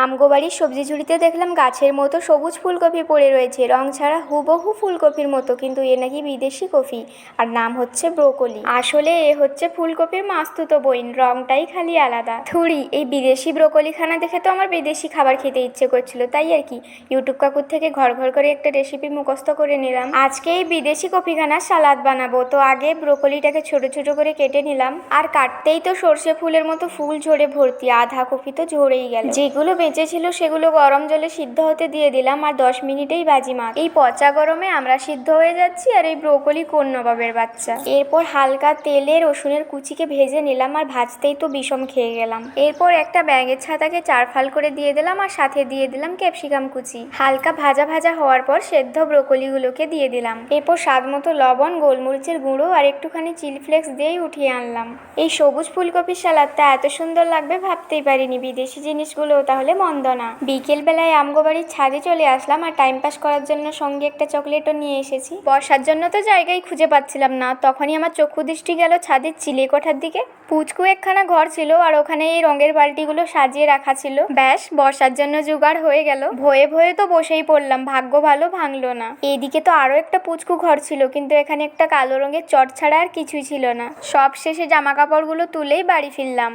আমগোবাড়ির সবজি ঝুড়িতে দেখলাম গাছের মতো সবুজ ফুলকপি পড়ে রয়েছে। রং ছাড়া হুবহু ফুলকপির মতো, কিন্তু এ নাকি বিদেশি কফি, আর নাম হচ্ছে ব্রোকলি। আসলে এ হচ্ছে ফুলকপির মাস্তুতো বইন, রংটাই খালি আলাদা। থুড়ি, এই বিদেশি ব্রোকলি খানা দেখে তো আমার বিদেশি খাবার খেতে ইচ্ছে করছিল, তাই আর কি। ইউটিউব কাকুর থেকে ঘর ঘর করে একটা রেসিপি মুখস্থ করে নিলাম। আজকে এই বিদেশি কফিখানার সালাদ বানাবো, তো আগে ব্রোকলিটাকে ছোট ছোট করে কেটে নিলাম। আর কাটতেই তো সর্ষে ফুলের মতো ফুল ঝরে ভর্তি, আধা কফি তো ঝরেই গেল। যেগুলো বেঁচে ছিল সেগুলো গরম জলে সিদ্ধ হতে দিয়ে দিলাম আর দশ মিনিটেই বাজি মাছ এই পচা গরমে আমরা সিদ্ধ হয়ে যাচ্ছি আর এই ব্রোকলি কোন নবাবের বাচ্চা? এরপর হালকা তেলে রসুনের কুচিকে ভেজে নিলাম আর ভাজতেই তো বিষম খেয়ে গেলাম। এরপর একটা ব্যাঙের ছাতাকে চার ফাল করে দিয়ে দিলাম আর সাথে দিয়ে দিলাম ক্যাপসিকাম কুচি। হালকা ভাজা ভাজা হওয়ার পর সেদ্ধ ব্রোকলিগুলোকে দিয়ে দিলাম। এরপর স্বাদ মতো লবণ, গোলমরিচের গুঁড়ো আর একটুখানি চিলি ফ্লেক্স দিয়েই উঠিয়ে আনলাম। এই সবুজ ফুলকপির সালাদটা এত সুন্দর লাগবে ভাবতেই পারিনি। বিদেশি জিনিসগুলো তাহলে মন্দ না। বিকেল বেলায় আমগো বাড়ির ছাদে চলে আসলাম আর টাইম পাস করার জন্য সঙ্গে একটা চকলেটও নিয়ে এসেছি। বসার জন্য তো জায়গায় খুঁজে পাচ্ছিলাম না। তখনই আমার চক্ষু দৃষ্টি গেল ছাদের চিলে কোঠার দিকে। পুচকু একখানা ঘর ছিল আর ওখানে এই রঙের বালতিগুলো সাজিয়ে রাখা ছিল। ব্যাস, বসার জন্য জোগাড় হয়ে গেল। ভয়ে ভয়ে তো বসেই পড়লাম, ভাগ্য ভালো ভাঙলো না। এদিকে তো আরও একটা পুচকু ঘর ছিল, কিন্তু এখানে একটা কালো রঙের চট ছাড়া আর কিছুই ছিল না। সব শেষে জামা কাপড়গুলো তুলেই বাড়ি ফিরলাম।